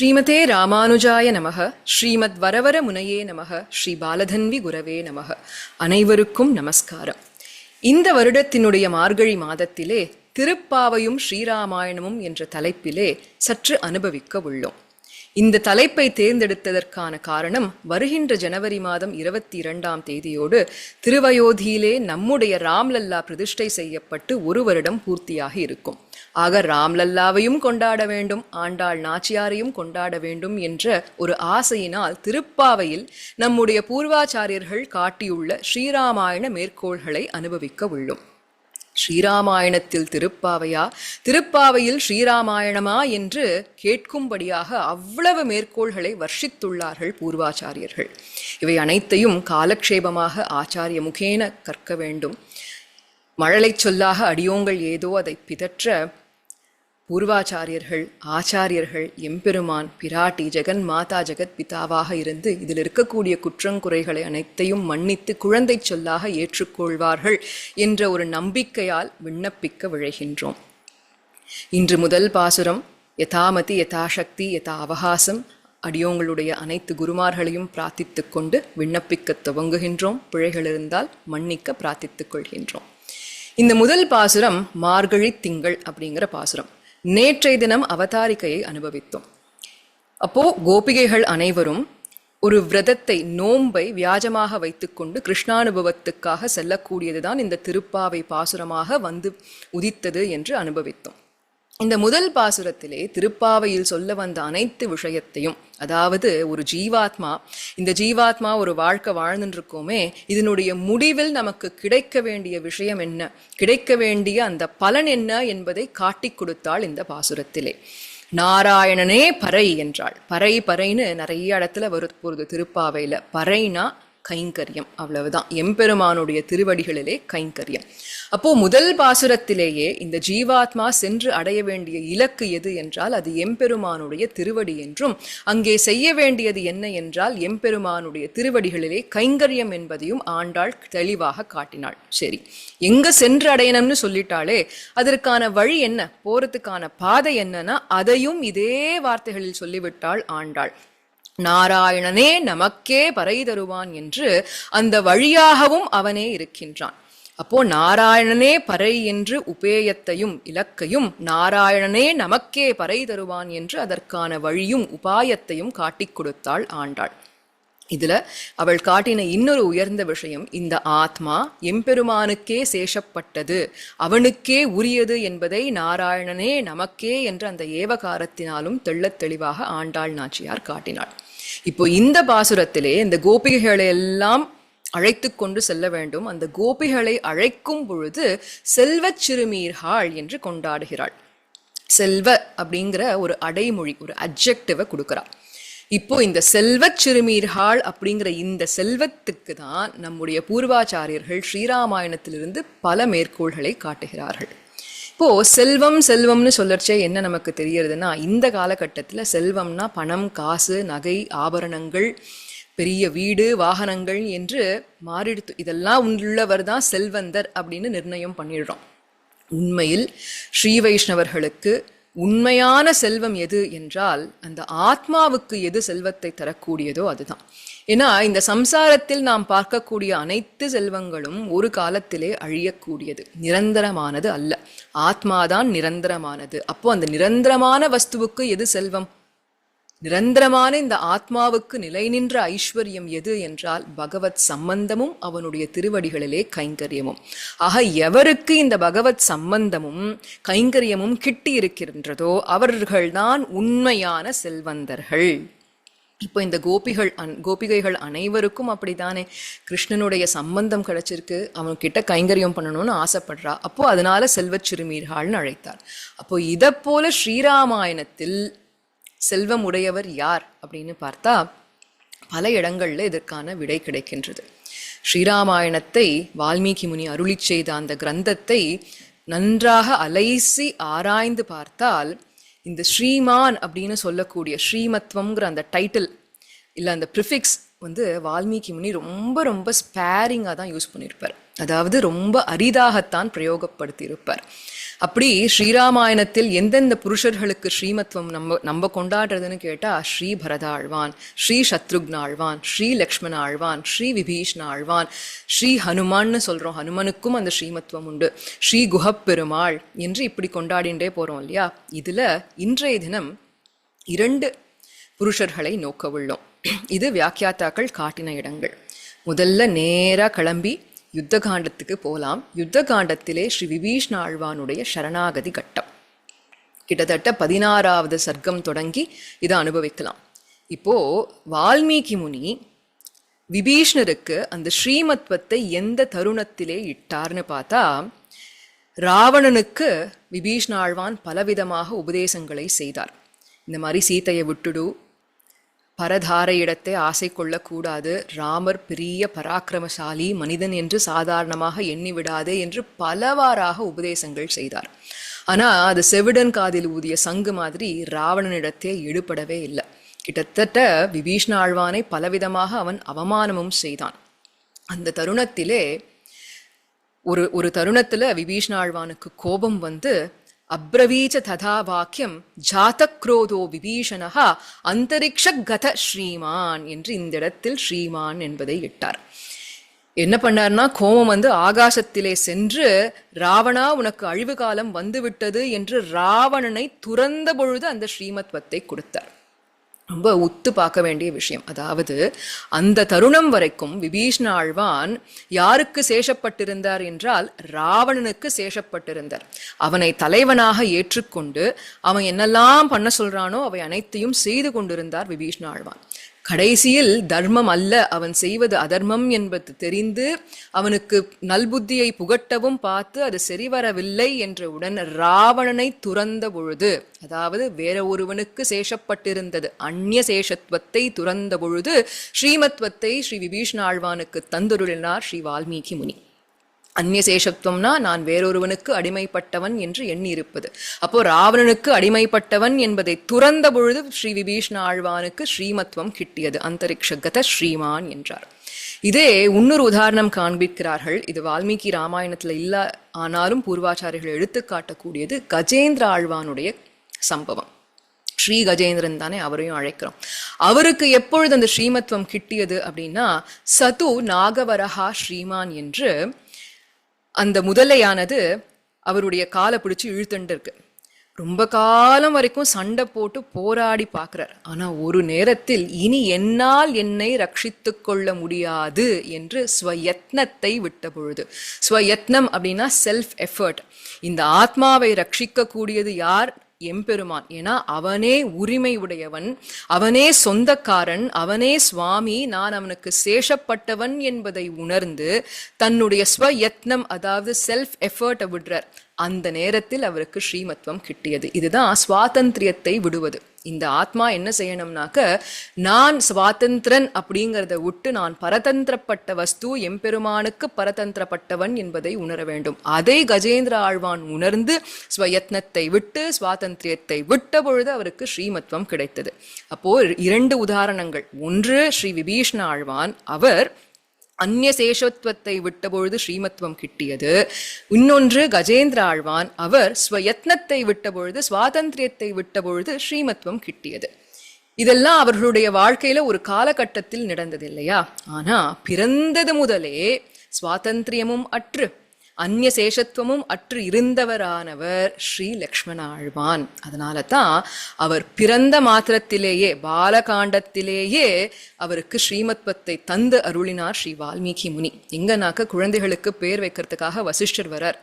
ஸ்ரீமதே ராமானுஜாய நமக ஸ்ரீமத் வரவர முனையே நமக ஸ்ரீ பாலதன்வி குரவே நமக. அனைவருக்கும் நமஸ்காரம். இந்த வருடத்தினுடைய மார்கழி மாதத்திலே திருப்பாவையும் ஸ்ரீராமாயணமும் என்ற தலைப்பிலே சற்று அனுபவிக்க உள்ளோம். இந்த தலைப்பை தேர்ந்தெடுத்ததற்கான காரணம் வருகின்ற ஜனவரி மாதம் இருபத்தி இரண்டாம் தேதியோடு திருவயோதியிலே நம்முடைய ராம்லல்லா பிரதிஷ்டை செய்யப்பட்டு ஒரு வருடம் பூர்த்தியாக இருக்கும். ஆக ராம்லல்லாவையும் கொண்டாட வேண்டும் ஆண்டாள் நாச்சியாரையும் கொண்டாட வேண்டும் என்ற ஒரு ஆசையினால் திருப்பாவையில் நம்முடைய பூர்வாச்சாரியர்கள் காட்டியுள்ள ஸ்ரீராமாயண மேற்கோள்களை அனுபவிக்க உள்ளோம். ஸ்ரீராமாயணத்தில் திருப்பாவையா? திருப்பாவையில் ஸ்ரீராமாயணமா என்று கேட்கும்படியாக அவ்வளவு மேற்கோள்களை வர்ஷித்துள்ளார்கள் பூர்வாச்சாரியர்கள். இவை அனைத்தையும் காலக்ஷேபமாக ஆச்சாரிய முகேன கற்க வேண்டும். மழலை சொல்லாக அடியோங்கள் ஏதோ அதை பிதற்ற பூர்வாச்சாரியர்கள் ஆச்சாரியர்கள் எம்பெருமான் பிராட்டி ஜெகன் மாதா ஜெகத் பிதாவாக இருந்து இதில் இருக்கக்கூடிய குற்றங்குறைகளை அனைத்தையும் மன்னித்து குழந்தை சொல்லாக ஏற்றுக்கொள்வார்கள் என்ற ஒரு நம்பிக்கையால் விண்ணப்பிக்க விழைகின்றோம். இன்று முதல் பாசுரம் யதாமதி யதாசக்தி யதா அவகாசம் அடியோங்களுடைய அனைத்து குருமார்களையும் பிரார்த்தித்துக் கொண்டு விண்ணப்பிக்க துவங்குகின்றோம். பிழைகள் இருந்தால் மன்னிக்க பிரார்த்தித்துக் கொள்கின்றோம். இந்த முதல் பாசுரம் மார்கழி திங்கள் அப்படிங்கிற பாசுரம். நேற்றைய தினம் அவதாரிக்கையை அனுபவித்தோம். அப்போ கோபிகைகள் அனைவரும் ஒரு விரதத்தை நோன்பை வியாஜமாக வைத்துக்கொண்டு கிருஷ்ணானுபவத்துக்காக செல்லக்கூடியதுதான் இந்த திருப்பாவை பாசுரமாக வந்து உதித்தது என்று அனுபவித்தோம். இந்த முதல் பாசுரத்திலே திருப்பாவையில் சொல்ல வந்த அனைத்து விஷயத்தையும் அதாவது ஒரு ஜீவாத்மா இந்த ஜீவாத்மா ஒரு வாழ்க்கை வாழ்ந்துருக்கோமே இதனுடைய முடிவில் நமக்கு கிடைக்க வேண்டிய விஷயம் என்ன? கிடைக்க வேண்டிய அந்த பலன் என்ன என்பதை காட்டி கொடுத்தாள் இந்த பாசுரத்திலே. நாராயணனே பறை என்றாள். பறை பறைன்னு நிறைய இடத்துல வரும் போகுது திருப்பாவையில. பறைனா கைங்கரியம். அவ்வளவுதான். எம்பெருமானுடைய திருவடிகளிலே கைங்கரியம். அப்போ முதல் பாசுரத்திலேயே இந்த ஜீவாத்மா சென்று அடைய வேண்டிய இலக்கு எது என்றால் அது எம்பெருமானுடைய திருவடி என்றும் அங்கே செய்ய வேண்டியது என்ன என்றால் எம்பெருமானுடைய திருவடிகளிலே கைங்கரியம் என்பதையும் ஆண்டாள் தெளிவாக காட்டினாள். சரி எங்க சென்று அடையணும்னு சொல்லிட்டாலே அதற்கான வழி என்ன? போறதுக்கான பாதை என்னன்னா அதையும் இதே வார்த்தைகளில் சொல்லிவிட்டாள் ஆண்டாள். நாராயணனே நமக்கே பறை தருவான் என்று அந்த வழியாகவும் அவனே இருக்கின்றான். அப்போ நாராயணனே பறை என்று உபேயத்தையும் இலக்கையும் நாராயணனே நமக்கே பறை தருவான் என்று அதற்கான வழியும் உபாயத்தையும் காட்டிக் கொடுத்தாள் ஆண்டாள். இதுல அவள் காட்டின இன்னொரு உயர்ந்த விஷயம் இந்த ஆத்மா எம்பெருமானுக்கே சேஷப்பட்டது அவனுக்கே உரியது என்பதை நாராயணனே நமக்கே என்ற அந்த ஏவகாரத்தினாலும் தெள்ளத் தெளிவாக ஆண்டாள் நாச்சியார் காட்டினாள். இப்போ இந்த பாசுரத்திலே இந்த கோபிகைகளை எல்லாம் அழைத்து கொண்டு செல்ல வேண்டும். அந்த கோபிகளை அழைக்கும் பொழுது செல்வச் சிறுமீர்காள் என்று கொண்டாடுகிறாள். செல்வ அப்படிங்கிற ஒரு அடைமொழி ஒரு அப்ஜெக்டிவை கொடுக்குறாள். இப்போ இந்த செல்வச் சிறுமீர்காள் அப்படிங்கிற இந்த செல்வத்துக்கு தான் நம்முடைய பூர்வாச்சாரியர்கள் ஸ்ரீராமாயணத்திலிருந்து பல மேற்கோள்களை காட்டுகிறார்கள். இப்போ செல்வம் செல்வம்னு சொல்லச்சே என்ன நமக்கு தெரியறதுன்னா இந்த காலகட்டத்தில் செல்வம்னா பணம் காசு நகை ஆபரணங்கள் பெரிய வீடு வாகனங்கள் என்று மாறிடுத்து இதெல்லாம் உள்ளவர் தான் செல்வந்தர் அப்படின்னு நிர்ணயம் பண்ணிடுறோம். உண்மையில் ஸ்ரீ வைஷ்ணவர்களுக்கு உண்மையான செல்வம் எது என்றால் அந்த ஆத்மாவுக்கு எது செல்வத்தை தரக்கூடியதோ அதுதான். ஏன்னா இந்த சம்சாரத்தில் நாம் பார்க்கக்கூடிய அனைத்து செல்வங்களும் ஒரு காலத்திலே அழியக்கூடியது. நிரந்தரமானது அல்ல. ஆத்மாதான் நிரந்தரமானது. அப்போ அந்த நிரந்தரமான வஸ்துவுக்கு எது செல்வம்? நிரந்தரமான இந்த ஆத்மாவுக்கு நிலை நின்ற ஐஸ்வர்யம் எது என்றால் பகவத் சம்பந்தமும் அவனுடைய திருவடிகளிலே கைங்கரியமும். ஆக எவருக்கு இந்த பகவத் சம்பந்தமும் கைங்கரியமும் கிட்டி இருக்கின்றதோ அவர்கள்தான் உண்மையான செல்வந்தர்கள். இப்போ இந்த கோபிகள் அன் கோபிகைகள் அனைவருக்கும் அப்படித்தானே? கிருஷ்ணனுடைய சம்பந்தம் கிடைச்சிருக்கு அவன்கிட்ட கைங்கரியம் பண்ணணும்னு ஆசைப்படுறா. அப்போ அதனால செல்வச் சிறுமீர்கள்னு அழைத்தார். அப்போ இதை போல ஸ்ரீராமாயணத்தில் செல்வம் உடையவர் யார் அப்படின்னு பார்த்தா பல இடங்கள்ல இதற்கான விடை கிடைக்கின்றது. ஸ்ரீராமாயணத்தை வால்மீகி முனி அருளி செய்த அந்த கிரந்தத்தை நன்றாக அலைசி ஆராய்ந்து பார்த்தால் இந்த ஸ்ரீமான் அப்படின்னு சொல்லக்கூடிய ஸ்ரீமத்வம்ங்கிற அந்த டைட்டில் இல்லை அந்த ப்ரிஃபிக்ஸ் வந்து வால்மீகி முனி ரொம்ப ரொம்ப ஸ்பேரிங்காக தான் யூஸ் பண்ணியிருப்பார் அதாவது ரொம்ப அரிதாகத்தான் பிரயோகப்படுத்தியிருப்பார். அப்படி ஸ்ரீராமாயணத்தில் எந்தெந்த புருஷர்களுக்கு ஸ்ரீமத்துவம் நம்ம நம்ம கொண்டாடுறதுன்னு கேட்டா ஸ்ரீ பரதாழ்வான் ஸ்ரீ சத்ருக்னாழ்வான் ஸ்ரீ லக்ஷ்மண ஆழ்வான் ஸ்ரீ விபீஷ்ண ஆழ்வான் ஸ்ரீ ஹனுமான்னு சொல்றோம். ஹனுமனுக்கும் அந்த ஸ்ரீமத்துவம் உண்டு. ஸ்ரீ குஹப்பெருமாள் என்று இப்படி கொண்டாடிண்டே போறோம் இல்லையா? இதுல இன்றைய தினம் இரண்டு புருஷர்களை நோக்க உள்ளோம். இது வியாக்கியாத்தாக்கள் காட்டின இடங்கள். முதல்ல நேரா கிளம்பி யுத்த காண்டத்துக்கு போகலாம் யுத்த காண்டத்திலே ஸ்ரீ விபீஷ்ண ஆழ்வானுடைய சரணாகதி கட்டம். கிட்டத்தட்ட பதினாறாவது சர்க்கம் தொடங்கி இதை அனுபவிக்கலாம். இப்போ வால்மீகி முனி விபீஷ்ணருக்கு அந்த ஸ்ரீமத்வத்தை எந்த தருணத்திலே இட்டார்னு பார்த்தா ராவணனுக்கு விபீஷ்ணாழ்வான் பலவிதமாக உபதேசங்களை செய்தார். இந்த மாதிரி சீத்தையை விட்டுடு பரதாரையிடத்தை ஆசை கொள்ளக்கூடாது. ராமர் பெரிய பராக்கிரமசாலி மனிதன் என்று சாதாரணமாக எண்ணி விடாதே என்று பலவாறாக உபதேசங்கள் செய்தார். ஆனால் அது செவிடன் காதில் ஊதிய சங்கு மாதிரி ராவணனிடத்தே எடுபடவே இல்லை. கிட்டத்தட்ட விபீஷ்ண ஆழ்வானை பலவிதமாக அவன் அவமானமும் செய்தான். அந்த தருணத்திலே ஒரு ஒரு தருணத்தில் விபீஷ்ண ஆழ்வானுக்கு கோபம் வந்து அப்ரவீச்ச ததா வாக்கியம் ஜாதக்ரோதோ விபீஷணஹா அந்தரிக்ஷ கத ஸ்ரீமான் என்று இந்த இடத்தில் ஸ்ரீமான் என்பதை இட்டார். என்ன பண்ணார்னா கோமம் வந்து ஆகாசத்திலே சென்று ராவணா உனக்கு அழிவு காலம் வந்துவிட்டது என்று ராவணனை துறந்த பொழுது அந்த ஸ்ரீமத்வத்தை கொடுத்தார். ரொம்ப உத்து பார்க்க வேண்டிய விஷயம். அதாவது அந்த தருணம் வரைக்கும் விபீஷ்ண ஆழ்வான் யாருக்கு சேஷப்பட்டிருந்தார் என்றால் ராவணனுக்கு சேஷப்பட்டிருந்தார். அவனை தலைவனாக ஏற்றுக்கொண்டு அவன் என்னெல்லாம் பண்ண சொல்றானோ அவை அனைத்தையும் செய்து கொண்டிருந்தார் விபீஷ்ண ஆழ்வான். கடைசியில் தர்மம் அல்ல. அவன் செய்வது அதர்மம் என்பது தெரிந்து அவனுக்கு நல்புத்தியை புகட்டவும் பார்த்து அது சரிவரவில்லை என்றவுடன் ராவணனை துறந்த பொழுது அதாவது வேற ஒருவனுக்கு சேஷப்பட்டிருந்தது அந்நிய சேஷத்துவத்தை துறந்த பொழுது ஸ்ரீமத்வத்தை ஸ்ரீ விபீஷ்ண ஆழ்வானுக்கு தந்துருளினார் ஸ்ரீ வால்மீகி முனி. அந்நியசேஷத்துவம்னா நான் வேறொருவனுக்கு அடிமைப்பட்டவன் என்று எண்ணி இருப்பது அப்போ ராவணனுக்கு அடிமைப்பட்டவன் என்பதை துறந்த பொழுது ஸ்ரீ விபீஷ்ண ஆழ்வானுக்கு ஸ்ரீமத்துவம் கிட்டியது. அந்தரிக்ஷகத ஸ்ரீமான் என்றார். இதே இன்னொரு உதாரணம் காண்பிக்கிறார்கள். இது வால்மீகி ராமாயணத்தில் இல்ல ஆனாலும் பூர்வாச்சாரிகள் எடுத்து காட்டக்கூடியது கஜேந்திர ஆழ்வானுடைய சம்பவம். ஸ்ரீ கஜேந்திரன் தானே அவரையும் அழைக்கிறோம். அவருக்கு எப்பொழுது அந்த ஸ்ரீமத்துவம் கிட்டியது அப்படின்னா சது நாகவரஹா ஸ்ரீமான் என்று அந்த முதலையானது அவருடைய காலை பிடிச்சி இழுத்துட்டு இருக்கு ரொம்ப காலம் வரைக்கும் சண்டை போட்டு போராடி பார்க்குறார். ஆனால் ஒரு நேரத்தில் இனி என்னால் என்னை ரட்சித்து கொள்ள முடியாது என்று ஸ்வயத்னத்தை விட்ட பொழுது ஸ்வயத்னம் அப்படின்னா செல்ஃப் எஃபர்ட் இந்த ஆத்மாவை ரட்சிக்கக்கூடியது யார்? எம்பெருமான். ஏன்னா அவனே உரிமை உடையவன் அவனே சொந்தக்காரன் அவனே சுவாமி நான் அவனுக்கு சேஷப்பட்டவன் என்பதை உணர்ந்து தன்னுடைய ஸ்வயத்னம் அதாவது செல்ஃப் எஃபர்ட்டை விடுறார். அந்த நேரத்தில் அவருக்கு ஸ்ரீமத்வம் கிட்டியது. இதுதான் சுவாதந்திரியத்தை விடுவது. இந்த ஆத்மா என்ன செய்யணும்னாக்க நான் சுவாதந்திரன் அப்படிங்கிறத விட்டு நான் பரதந்திரப்பட்ட வஸ்து எம்பெருமானுக்கு பரதந்திரப்பட்டவன் என்பதை உணர வேண்டும். அதை கஜேந்திர ஆழ்வான் உணர்ந்து ஸ்வயத்னத்தை விட்டு சுவாதந்திரியத்தை விட்ட பொழுது அவருக்கு ஸ்ரீமத்வம் கிடைத்தது. அப்போ இரண்டு உதாரணங்கள். ஒன்று ஸ்ரீ விபீஷ்ண ஆழ்வான். அவர் அந்நிய சேஷத்துவத்தை விட்டபொழுது ஸ்ரீமத்துவம் கிட்டியது. இன்னொன்று கஜேந்திர ஆழ்வான் அவர் ஸ்வயத்னத்தை விட்டபொழுது சுவாதந்திரியத்தை விட்டபொழுது ஸ்ரீமத்துவம் கிட்டியது. இதெல்லாம் அவர்களுடைய வாழ்க்கையில ஒரு காலகட்டத்தில் நடந்தது இல்லையா? ஆனா பிறந்தது முதலே சுவாதந்திரியமும் அற்று அந்நிய சேஷத்துவமும் அற்று இருந்தவரானவர் ஸ்ரீ லக்ஷ்மணாழ்வான். அதனால தான் அவர் பிறந்த மாத்திரத்திலேயே பாலகாண்டத்திலேயே அவருக்கு ஸ்ரீமத்வத்தை தந்து அருளினார் ஸ்ரீ வால்மீகி முனி. எங்கனாக்க குழந்தைகளுக்கு பேர் வைக்கிறதுக்காக வசிஷ்டர் வரார்.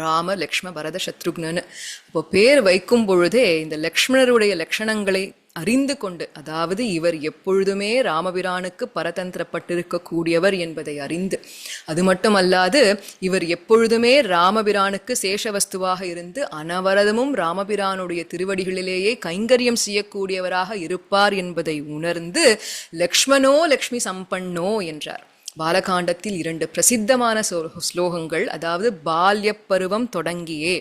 ராம லக்ஷ்ம பரத சத்ருக்னு அப்போ பேர் வைக்கும் பொழுதே இந்த லக்ஷ்மணருடைய லட்சணங்களை அறிந்து கொண்டு அதாவது இவர் எப்பொழுதுமே ராமபிரானுக்கு பரதந்திரப்பட்டிருக்கக்கூடியவர் என்பதை அறிந்து அது மட்டுமல்லாது இவர் எப்பொழுதுமே ராமபிரானுக்கு சேஷவஸ்துவாக இருந்து அனவரதமும் ராமபிரானுடைய திருவடிகளிலேயே கைங்கரியம் செய்யக்கூடியவராக இருப்பார் என்பதை உணர்ந்து லக்ஷ்மணோ லக்ஷ்மி சம்பன்னோ என்றார். பாலகாண்டத்தில் இரண்டு பிரசித்தமான ஸ்லோகங்கள் அதாவது பால்ய பருவம் தொடங்கியே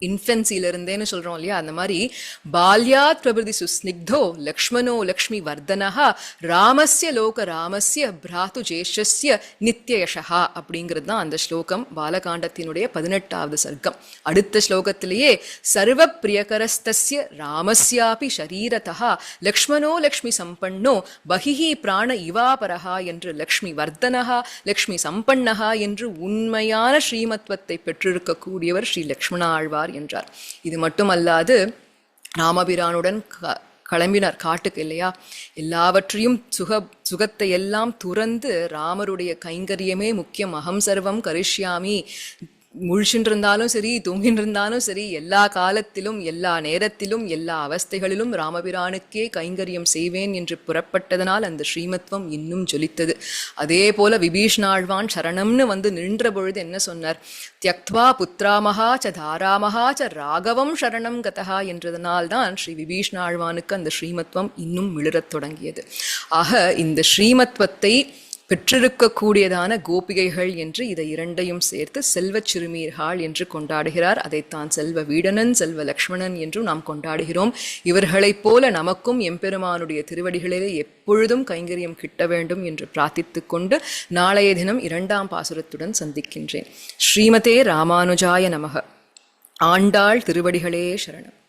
இன்ஃபென்சிலிருந்தேன்னு சொல்கிறோம் இல்லையா? அந்த மாதிரி பால்யாத் பிரபிருதி சுஸ்னிக்தோ லக்ஷ்மணோ லக்ஷ்மி வர்தனஹா ராமஸ்ய லோக ராமஸ்ய பிராத்து ஜேஷஸ்ய நித்யயஷா அப்படிங்கிறது தான் அந்த ஸ்லோகம் பாலகாண்டத்தினுடைய பதினெட்டாவது சர்க்கம். அடுத்த ஸ்லோகத்திலேயே சர்வ பிரியகரஸ்தஸ்ய ராமஸ்யாபி ஷரீரதா லக்ஷ்மணோ லக்ஷ்மி சம்பண்ணோ பகிஹி பிராண இவாபரஹா என்று லக்ஷ்மி வர்தனஹா லக்ஷ்மி சம்பண்ணஹா என்று உண்மையான ஸ்ரீமத்வத்தை பெற்றிருக்கக்கூடியவர் ஸ்ரீ லக்ஷ்மண ஆழ்வார் என்றார். இது மட்டுமல்லாது ராமபிரானுடன் க- கிளம்பினார் காட்டுக்கு இல்லையா? எல்லாவற்றையும் சுக சுகத்தை எல்லாம் துறந்து ராமருடைய கைங்கரியமே முக்கியம். அகம் சர்வம் கரிஷ்யாமி. முழிச்சுட்டு இருந்தாலும் சரி தூங்கிட்டு இருந்தாலும் சரி எல்லா காலத்திலும் எல்லா நேரத்திலும் எல்லா அவஸ்தைகளிலும் ராமபிரானுக்கே கைங்கரியம் செய்வேன் என்று புறப்பட்டதனால் அந்த ஸ்ரீமத்வம் இன்னும் ஜொலித்தது. அதே போல விபீஷ்ணாழ்வான் சரணம்னு வந்து நின்ற பொழுது என்ன சொன்னார்? தியக்துவா புத்ராமகா ச தாராமகா ச ராகவம் சரணம் கதஹா என்றதனால் தான் ஸ்ரீ விபீஷ்ணாழ்வானுக்கு அந்த ஸ்ரீமத்வம் இன்னும் மிளிரத் தொடங்கியது. ஆக இந்த ஸ்ரீமத்வத்தை பெற்றிருக்கக்கூடியதான கோபிகைகள் என்று இதை இரண்டையும் சேர்த்து செல்வச் சிறுமீர்கள் என்று கொண்டாடுகிறார். அதைத்தான் செல்வ வீடனன் செல்வ லக்ஷ்மணன் என்றும் நாம் கொண்டாடுகிறோம். இவர்களைப் போல நமக்கும் எம்பெருமானுடைய திருவடிகளிலே எப்பொழுதும் கைங்கரியம் கிட்ட வேண்டும் என்று பிரார்த்தித்து கொண்டு நாளைய தினம் இரண்டாம் பாசுரத்துடன் சந்திக்கின்றேன். ஸ்ரீமதே ராமானுஜாய நமக. ஆண்டாள் திருவடிகளே சரணம்.